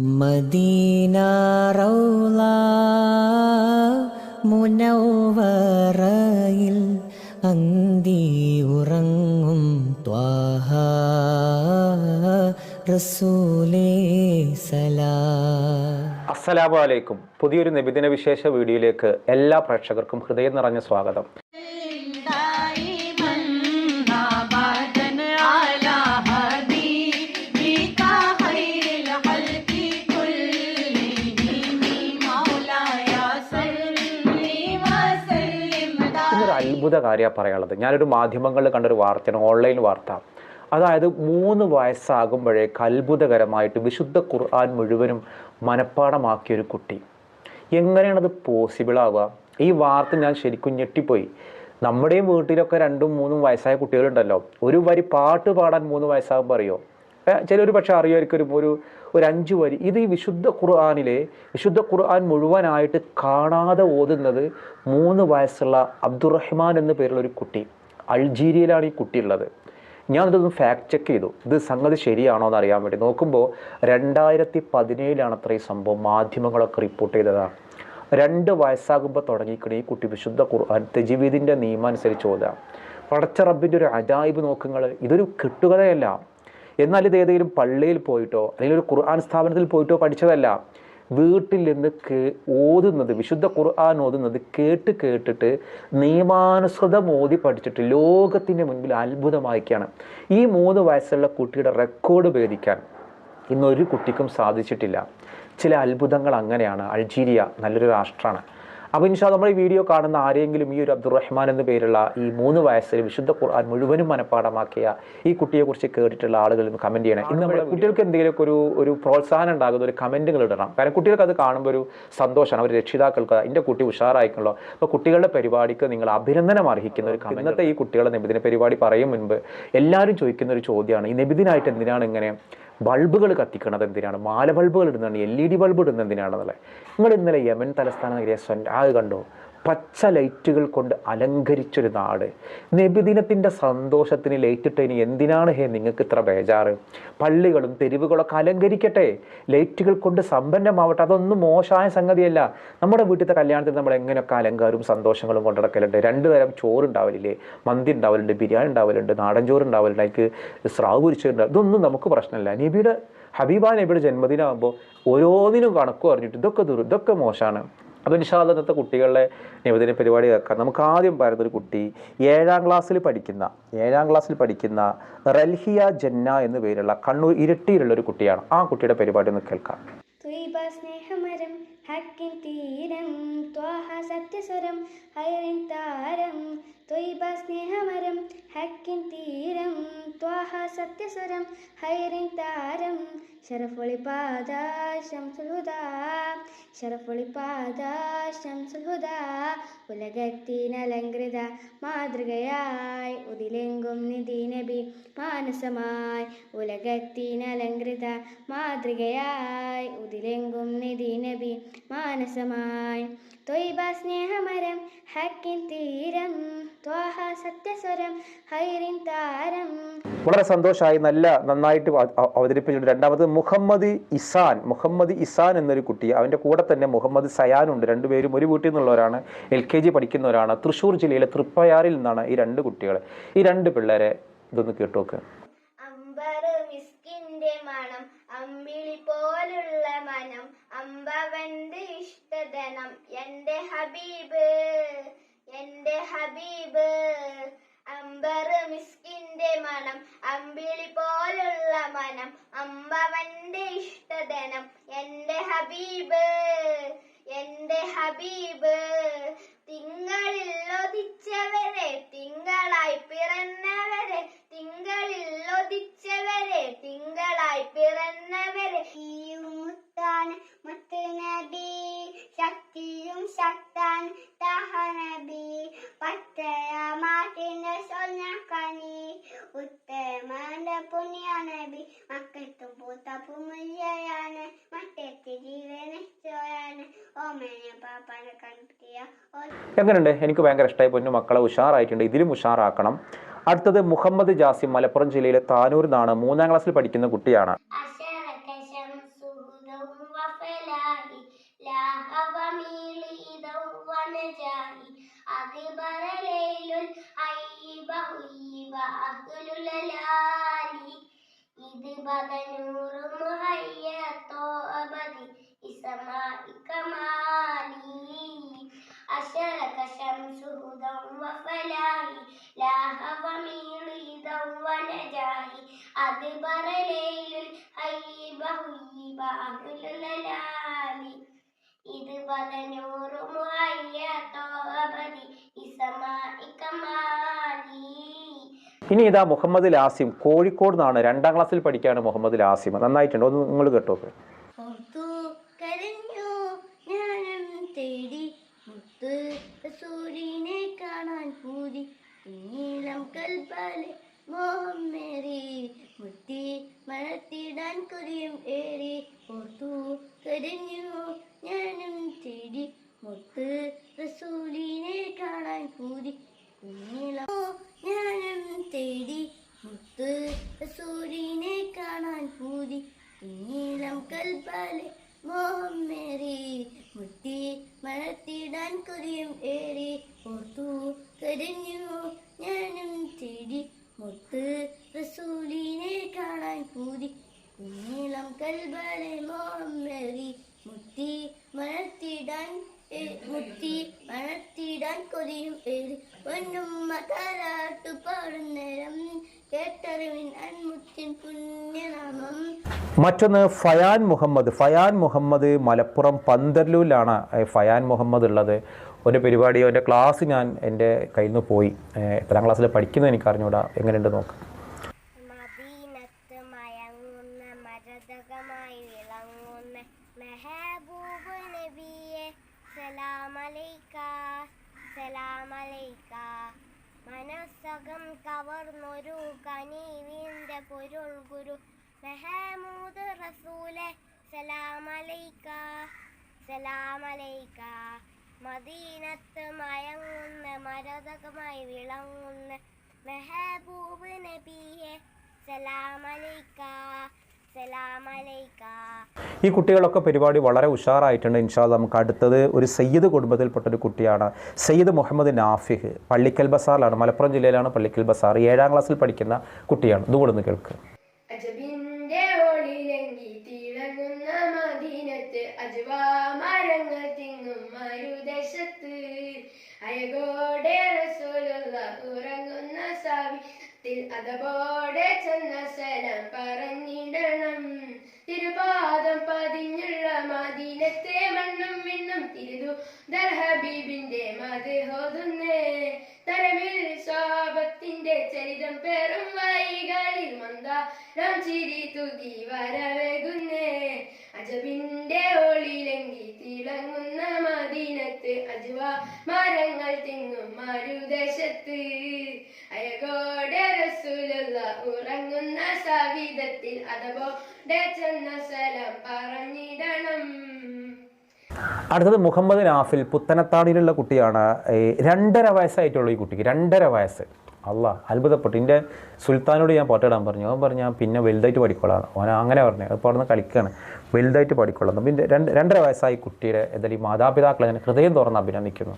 Medina റൗള മുനവറയിൽ അന്തി ഉറങ്ങും ത്വാഹ റസൂലേ സലാം. അസ്സലാമു അലൈക്കും. പുതിയൊരു നിബിദിന വിശേഷ വീഡിയോയിലേക്ക് എല്ലാ പ്രേക്ഷകർക്കും ഹൃദയം നിറഞ്ഞ സ്വാഗതം. അത്ഭുത കാര്യമാണ് പറയാനുള്ളത്. ഞാനൊരു മാധ്യമങ്ങളിൽ കണ്ടൊരു വാർത്തയാണ് ഓൺലൈൻ വാർത്ത. അതായത് മൂന്ന് വയസ്സാകുമ്പോഴേക്ക് അത്ഭുതകരമായിട്ട് വിശുദ്ധ ഖുർആൻ മുഴുവനും മനഃപ്പാടമാക്കിയ ഒരു കുട്ടി. എങ്ങനെയാണത് പോസിബിളാവുക ഈ വാർത്ത ഞാൻ ശരിക്കും ഞെട്ടിപ്പോയി. നമ്മുടെയും വീട്ടിലൊക്കെ രണ്ടും മൂന്നും വയസ്സായ കുട്ടികളുണ്ടല്ലോ. ഒരു വരി പാട്ട് പാടാൻ മൂന്ന് വയസ്സാകുമ്പോൾ അറിയോ? ചിലർ പക്ഷേ അറിയുമായിരിക്കും ഒരു ഒരു അഞ്ച് വരി. ഇത് ഈ വിശുദ്ധ ഖുർആാനിലെ വിശുദ്ധ ഖുർആൻ മുഴുവനായിട്ട് കാണാതെ ഓതുന്നത് മൂന്ന് വയസ്സുള്ള അബ്ദുറഹ്മാൻ എന്ന പേരുള്ള ഒരു കുട്ടി. അൾജീരിയയിലാണ് ഈ കുട്ടി ഉള്ളത്. ഞാൻ ഞാനിതൊന്ന് ഫാക്ട് ചെക്ക് ചെയ്തു. ഇത് സംഗതി ശരിയാണോ എന്ന് അറിയാൻ വേണ്ടി. നോക്കുമ്പോൾ രണ്ടായിരത്തി പതിനേഴിലാണ് അത്ര ഈ സംഭവം മാധ്യമങ്ങളൊക്കെ റിപ്പോർട്ട് ചെയ്തതാണ് രണ്ട് വയസ്സാകുമ്പോൾ തുടങ്ങിക്കണ ഈ കുട്ടി വിശുദ്ധ ഖുർആൻ തെജീവീദിന്റെ നിയമം അനുസരിച്ച് ഓതാം. പടച്ച റബ്ബിന്റെ ഒരു അജായിബ് നോക്കുങ്ങൾ ഇതൊരു കിട്ടുകഥയല്ല. എന്നാൽ ഇത് ഏതെങ്കിലും പള്ളിയിൽ പോയിട്ടോ അല്ലെങ്കിൽ ഒരു ഖുർആൻ സ്ഥാപനത്തിൽ പോയിട്ടോ പഠിച്ചതല്ല. വീട്ടിൽ നിന്ന് കേ ഓതുന്നത് വിശുദ്ധ ഖുർആൻ ഓതുന്നത് കേട്ട് കേട്ടിട്ട് നിയമാനുസൃതം ഓതി പഠിച്ചിട്ട് ലോകത്തിന്റെ മുൻപിൽ അത്ഭുതമായിക്കാണ് ഈ മൂന്ന് വയസ്സുള്ള കുട്ടിയുടെ റെക്കോർഡ് ഭേദിക്കാൻ ഇന്നൊരു കുട്ടിക്കും സാധിച്ചിട്ടില്ല. ചില അത്ഭുതങ്ങൾ അങ്ങനെയാണ്. അൾജീരിയ നല്ലൊരു രാഷ്ട്രമാണ്. അപ്പോൾ ഇൻഷാ നമ്മൾ ഈ വീഡിയോ കാണുന്ന ആരെങ്കിലും ഈ ഒരു അബ്ദുറഹ്മാൻ എന്ന പേരുള്ള ഈ മൂന്ന് വയസ്സിൽ വിശുദ്ധ ഖുർആൻ മുഴുവനും മനഃപ്പാടമാക്കിയ ഈ കുട്ടിയെക്കുറിച്ച് കേട്ടിട്ടുള്ള ആളുകൾ ഒന്ന് കമന്റ് ചെയ്യണം. ഇന്ന് നമ്മുടെ കുട്ടികൾക്ക് എന്തെങ്കിലുമൊക്കെ ഒരു ഒരു പ്രോത്സാഹനം ഉണ്ടാകുന്ന ഒരു കമന്റുകൾ ഇടണം. കാരണം കുട്ടികൾക്ക് അത് കാണുമ്പോൾ ഒരു സന്തോഷമാണ്. അവർ രക്ഷിതാക്കൾക്ക് എന്റെ കുട്ടി ഉഷാറായിക്കണല്ലോ. അപ്പോൾ കുട്ടികളുടെ പരിപാടിക്ക് നിങ്ങൾ അഭിനന്ദനം അർഹിക്കുന്ന ഒരു. ഇന്നത്തെ ഈ കുട്ടികളെ നിബിദിന പരിപാടി പറയും മുൻപ് എല്ലാവരും ചോദിക്കുന്ന ഒരു ചോദ്യമാണ്. ഈ നിബിദിനായിട്ട് എന്തിനാണ് ഇങ്ങനെ ബൾബുകൾ കത്തിക്കുന്നത് എന്തിനാണ്? മാല ബൾബുകൾ ഇടുന്നതാണ് എൽ ഇ ഡി ബൾബ് ഇടുന്നത് എന്തിനാണെന്നുള്ളത് നിങ്ങൾ ഇന്നലെ യമൻ തലസ്ഥാന നഗരിയ ആ കണ്ടോ? പച്ച ലൈറ്റുകൾ കൊണ്ട് അലങ്കരിച്ചൊരു നാട്. നബിദിനത്തിന്റെ സന്തോഷത്തിന് ലൈറ്റിട്ട് ഇനി എന്തിനാണ് ഹേ നിങ്ങൾക്ക് ഇത്ര ബേജാറ്? പള്ളികളും തെരുവുകളൊക്കെ അലങ്കരിക്കട്ടെ. ലൈറ്റുകൾ കൊണ്ട് സമ്പന്നമാവട്ടെ. അതൊന്നും മോശമായ സംഗതിയല്ല. നമ്മുടെ വീട്ടിലത്തെ കല്യാണത്തിൽ നമ്മൾ എങ്ങനെയൊക്കെ അലങ്കാരവും സന്തോഷങ്ങളും കൊണ്ടിടക്കലുണ്ട് രണ്ട് തരം ചോറുണ്ടാവലില്ലേ മന്തി ഉണ്ടാവലുണ്ട് ബിരിയാണി ഉണ്ടാവലുണ്ട് നാടൻ ചോറ് അതിക്ക് സ്രാവ് പൊരിച്ചിട്ടുണ്ട് ഇതൊന്നും നമുക്ക് പ്രശ്നമില്ല. നബിയുടെ ഹബീബ നബിയുടെ ജന്മദിനമാകുമ്പോൾ ഓരോന്നിനും കണക്ക് പറഞ്ഞിട്ട് ഇതൊക്കെ ദുർ ഇതൊക്കെ മോശമാണ്. അപ്പോൾ ഇൻഷാല്ല ഇന്നത്തെ കുട്ടികളുടെ നിവേദന പരിപാടി കേൾക്കാം നമുക്ക് ആദ്യം പറയുന്ന ഒരു കുട്ടി ഏഴാം ക്ലാസ്സിൽ പഠിക്കുന്ന ഏഴാം ക്ലാസ്സിൽ പഠിക്കുന്ന റൽഹിയ ജന്ന എന്ന പേരുള്ള കണ്ണൂർ ഇരട്ടിയിലുള്ള ഒരു കുട്ടിയാണ്. ആ കുട്ടിയുടെ പരിപാടി ഒന്ന് കേൾക്കാം. സ്നേഹമരം ഹക്കിൻ തീരം ത്വാഹ സത്യസ്വരം ഹൈറിൻ താരം. ത്വയ്ബ സ്നേഹമരം ഹക്കിൻ തീരം ത്വാഹ സത്യസ്വരം ഹൈറിൻ താരം ശരഫുളി പാദ ശംസുഹൃദ ശരഫുളി പാദ ശംസുഹൃദ ഉലകത്തിനലങ്കൃത മാതൃകയായി ഉതിലെങ്കും നിധി നബി മാനസമായി ഉലകത്തിനലങ്കൃത മാതൃകയായി ഉതിലെങ്കും നിധി നബി മാനസമായി. തൊയ്ബ സ്നേഹമരം ഹക്കിൻ തീരം വളരെ സന്തോഷമായി നല്ല നന്നായിട്ട് അവ- അവ- അവതരിപ്പിച്ചിട്ടുണ്ട്. രണ്ടാമത് മുഹമ്മദ് ഇസാൻ. മുഹമ്മദ് ഇസാൻ എന്നൊരു കുട്ടി അവന്റെ കൂടെ തന്നെ മുഹമ്മദ് സയാൻ ഉണ്ട്. രണ്ടുപേരും ഒരു വീട്ടിൽ നിന്നുള്ളവരാണ്. എൽ കെ ജി പഠിക്കുന്നവരാണ്. തൃശ്ശൂർ ജില്ലയിലെ തൃപ്പയാറിൽ നിന്നാണ് ഈ രണ്ട് കുട്ടികൾ ഈ രണ്ട് പിള്ളേരെ ഇതൊന്ന് കേട്ടോക്ക് മണം അമ്പിളി പോലുള്ള മനം അമ്പവന്റെ ഇഷ്ടധനം എന്റെ ഹബീബ്. എന്റെ ഹബീബ് അമ്പറ് മിസ്കിന്റെ മണം അമ്പിളി പോലുള്ള മനം അമ്പവന്റെ ഇഷ്ടധനം. എന്റെ ഹബീബ് എന്റെ ഹബീബ് തിങ്കളിൽ ഒതിച്ചവരെ തിങ്കളായി പിറന്നവരെ തിങ്കളിൽ ഒതിച്ചവരെ തിങ്കളായി പിറന്നവരെ എങ്ങനെയുണ്ട്? എനിക്ക് ഭയങ്കര ഇഷ്ടമായി പൊന്നു. മക്കളെ ഉഷാറായിട്ടുണ്ട്. ഇതിലും ഉഷാറാക്കണം. അടുത്തത് മുഹമ്മദ് ജാസിം മലപ്പുറം ജില്ലയിലെ താനൂരിൽ നിന്നാണ് മൂന്നാം ക്ലാസ്സിൽ പഠിക്കുന്ന കുട്ടിയാണ്. ഇത് ഹയ്യത്തോ അബദി ഇസമാ കമാലി. أشرك الشمس هدى وفلاح لاح وميضا ونجاح أدبر ليل الهيب هيب أهل الهلال إذ بذنور مهيئة أبدي إسماء كمالي ഇനി ഇതാ മുഹമ്മദ് ലാസിം കോഴിക്കോട് നിന്നാണ് രണ്ടാം ക്ലാസ്സിൽ പഠിക്കുകയാണ് മുഹമ്മദ് ലാസിം നന്നായിട്ടുണ്ട് ഒന്ന് നിങ്ങൾ കേട്ടോ ഓർത്തു കരഞ്ഞു ഞാനും തേടി സൂര്യനെ കാണാൻ പൂതി. നീളം കൽപ്പാലെ മോഹം മേറി മുത്തി മഴത്തിടാൻ കൊതിയും ഏറി. ഓർത്തു കരഞ്ഞു ഞാനും തേടി. മുത്ത് റസൂലിനെ കാണാൻ പൂതി. നീളം ഞാനും തേടി. മുത്ത് റസൂലിനെ കാണാൻ പൂതി. നീളം മോഹം മേറി മഴത്തിടാൻ കൊതിയും ഏറി ഓർത്തു കരഞ്ഞു. ഞാനും തേടി മുത്ത് റസൂലിനെ കാണാൻ കൂതി നീളം കൽബലെ മോഹമ്മേറി മേറി മുത്തി മഴത്തിടാൻ ഏ- മുത്തി മഴത്തിടാൻ കൊതിയും ഏറി. പൊന്നുമ്മ മകാലാട്ടു പാടുന്നേരം മറ്റൊന്ന് ഫയാൻ മുഹമ്മദ്. ഫയാൻ മുഹമ്മദ് മലപ്പുറം പന്തല്ലൂരിലാണ് ഫയാൻ മുഹമ്മദ് ഉള്ളത്. ഒരു പരിപാടി അവന്റെ ക്ലാസ് ഞാൻ എന്റെ കയ്യിൽ നിന്ന് പോയി എത്രാം ക്ലാസ്സിൽ പഠിക്കുന്നത് എനിക്ക് അറിഞ്ഞൂടാ എങ്ങനെയുണ്ട് നോക്കാം. കവർന്നൊരു കനീവിന്റെ പൊരുൾ ഗുരു. മെഹമൂദ് റസൂലെ സലാമലൈക്ക സലാമലൈക്ക. മദീനത്ത് മയങ്ങുന്ന മരതകമായി വിളങ്ങുന്ന. മെഹബൂബ് നബിയെ സലാമലൈക്ക. ഈ കുട്ടികളൊക്കെ പരിപാടി വളരെ ഉഷാറായിട്ടുണ്ട് ഇൻഷാ നമുക്ക് അടുത്തത് ഒരു സയ്യിദ് കുടുംബത്തിൽപ്പെട്ട ഒരു കുട്ടിയാണ്. സയ്യിദ് മുഹമ്മദ് നാഫിഹ് പള്ളിക്കൽ ബസാറിലാണ് മലപ്പുറം ജില്ലയിലാണ് പള്ളിക്കൽ ബസാർ. ഏഴാം ക്ലാസ്സിൽ പഠിക്കുന്ന കുട്ടിയാണ്. ഇതുകൂടെ ഒന്ന് കേൾക്കുക അതപോടെ ചെന്ന സ്ഥലം പറഞ്ഞിടണം. തിരുപാദം പതിഞ്ഞുള്ള മദീനത്തെ മണ്ണും വിണ്ണും തിരുതു. ദർഹബീബിന്റെ മത് ഹോതുന്നേ. തരമിൽ സ്വാപത്തിന്റെ ചരിതം പേറും വൈകളിൽ മന്ദാരം ചിരി തുകി വരവേകുന്നേ. അജബിന്റെ ഒളിയിലെങ്കിൽ തിളങ്ങുന്ന മദീനത്ത് അജുവ. മരങ്ങൾ തിങ്ങും മരുദേശത്ത്. സവിധത്തിൽ അതപോടെ ചെന്ന സ്ഥലം പറഞ്ഞിടണം. അടുത്തത് മുഹമ്മദ് നാഫിൽ പുത്തനത്താടിയിലുള്ള കുട്ടിയാണ് രണ്ടര വയസ്സായിട്ടുള്ള ഈ കുട്ടിക്ക് രണ്ടര വയസ്സ്. അല്ല അത്ഭുതപ്പെട്ടു. എന്റെ സുൽത്താനോട് ഞാൻ പാട്ടിടാൻ പറഞ്ഞു. അവൻ പറഞ്ഞു പിന്നെ വലുതായിട്ട് പഠിക്കോളാം. അവൻ അങ്ങനെ പറഞ്ഞു. അത് പാടുന്ന കളിക്കുകയാണ് വലുതായിട്ട് പഠിക്കോളാം. പിന്നെ രണ്ട് രണ്ടര വയസ്സായി കുട്ടിയുടെ എന്തായാലും മാതാപിതാക്കളെ ഞാൻ ഹൃദയം തുറന്ന് അഭിനന്ദിക്കുന്നു.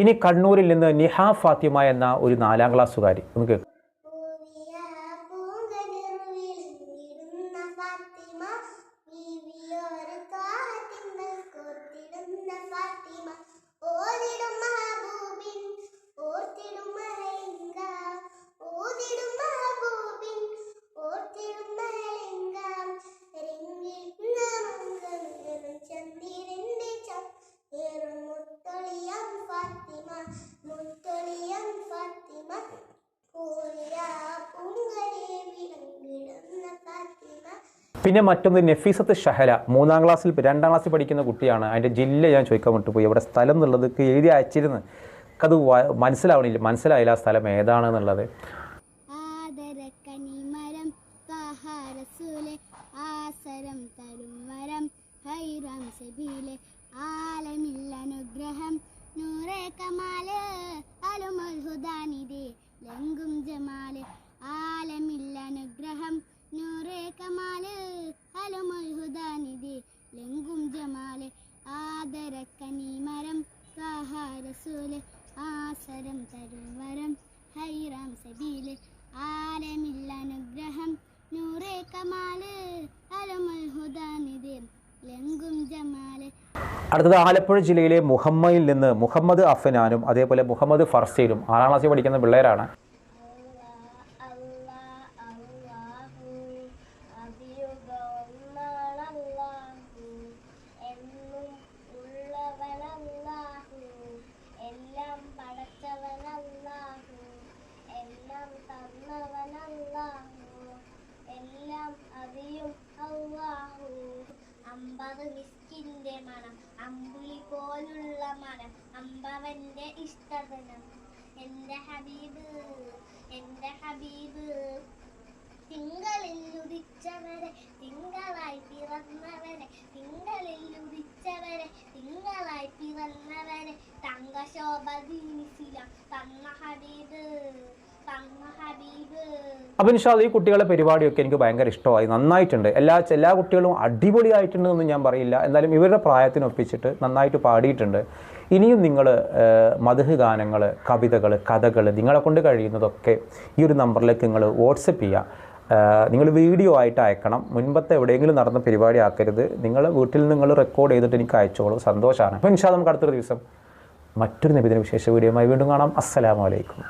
ഇനി കണ്ണൂരിൽ നിന്ന് നിഹാ ഫാത്തിമ എന്ന ഒരു നാലാം ക്ലാസ്സുകാരി. ഒന്ന് പിന്നെ മറ്റൊന്ന് നഫീസത്ത് ഷഹല. മൂന്നാം ക്ലാസ്സിൽ രണ്ടാം ക്ലാസ്സിൽ പഠിക്കുന്ന കുട്ടിയാണ്. അതിന്റെ ജില്ല ഞാൻ ചോദിക്കാൻ വിട്ടുപോയി അവിടെ സ്ഥലം എന്നുള്ളത് എഴുതി അയച്ചിരുന്നു. അത് മനസ്സിലാവണില്ല. മനസ്സിലായില്ല ആ സ്ഥലം ഏതാണെന്നുള്ളത്. ആദരക്കനിമരം താഹാരസൂലെ ആസരം തരും മരം ഹൈറ സബീൽ ആലമില്ല അനുഗ്രഹം നൂറേ കമാൽ അലുമുൽ നൂറേ കമാൽ അലുമുൽ ഹുദാനിധി ലങ്കും ജമാൽ ആദരക്കനീമരം റസൂൽ ആസരം തരുവരം ഹൈറാം സബീൽ ആലമില്ല അനുഗ്രഹം. നൂറേ കമാൽ അലമുൽ ഹുദാനിധി ലങ്കും ജമാൽ. അടുത്തത് ആലപ്പുഴ ജില്ലയിലെ മുഹമ്മയിൽ നിന്ന് മുഹമ്മദ് അഫനാനും അതേപോലെ മുഹമ്മദ് ഫർസീലും ആറാം ക്ലാസ്സിൽ പഠിക്കുന്ന പിള്ളേരാണ് എന്നും ഉള്ളവനല്ലാഹു എല്ലാം പടച്ചവനല്ലാഹു എല്ലാം തന്നവനല്ലാഹു എല്ലാം അറിയും അല്ലാഹു അമ്പത് മിസ്കിന്റെ മണം അമ്പുളി പോലുള്ള മണം അമ്പവന്റെ ഇഷ്ടതനം എന്റെ ഹബീബ് എന്റെ ഹബീബ് തിങ്കളിൽ ഉദിച്ചവരെ തിങ്കളായി പിറന്നവരെ തിങ്കളിൽ ഉദിച്ചവരെ തിങ്കളായി പിറന്നവരെ തങ്കശോഭ ദീനിസില അപ്പോൾ ഇൻഷാൽ ഈ കുട്ടികളുടെ പരിപാടിയൊക്കെ എനിക്ക് ഭയങ്കര ഇഷ്ടമായി. നന്നായിട്ടുണ്ട്. എല്ലാ എല്ലാ കുട്ടികളും അടിപൊളിയായിട്ടുണ്ട് എന്ന് ഞാൻ പറയില്ല. എന്നാലും ഇവരുടെ പ്രായത്തിനൊപ്പിച്ചിട്ട് നന്നായിട്ട് പാടിയിട്ടുണ്ട്. ഇനിയും നിങ്ങൾ മധുഹ് ഗാനങ്ങൾ കവിതകൾ കഥകൾ നിങ്ങളെ കൊണ്ട് കഴിയുന്നതൊക്കെ ഈ ഒരു നമ്പറിലേക്ക് നിങ്ങൾ വാട്സപ്പ് ചെയ്യുക. നിങ്ങൾ വീഡിയോ ആയിട്ട് അയക്കണം. മുൻപത്തെ എവിടെയെങ്കിലും നടന്ന പരിപാടി ആക്കരുത്. നിങ്ങൾ വീട്ടിൽ നിങ്ങൾ റെക്കോർഡ് ചെയ്തിട്ട് എനിക്ക് അയച്ചോളൂ. സന്തോഷമാണ് അപ്പോൾ ഇൻഷാ നമുക്ക് അടുത്തൊരു ദിവസം മറ്റൊരു നിബിധന വിശേഷ വീഡിയോയുമായി വീണ്ടും കാണാം. അസ്സലാമലൈക്കും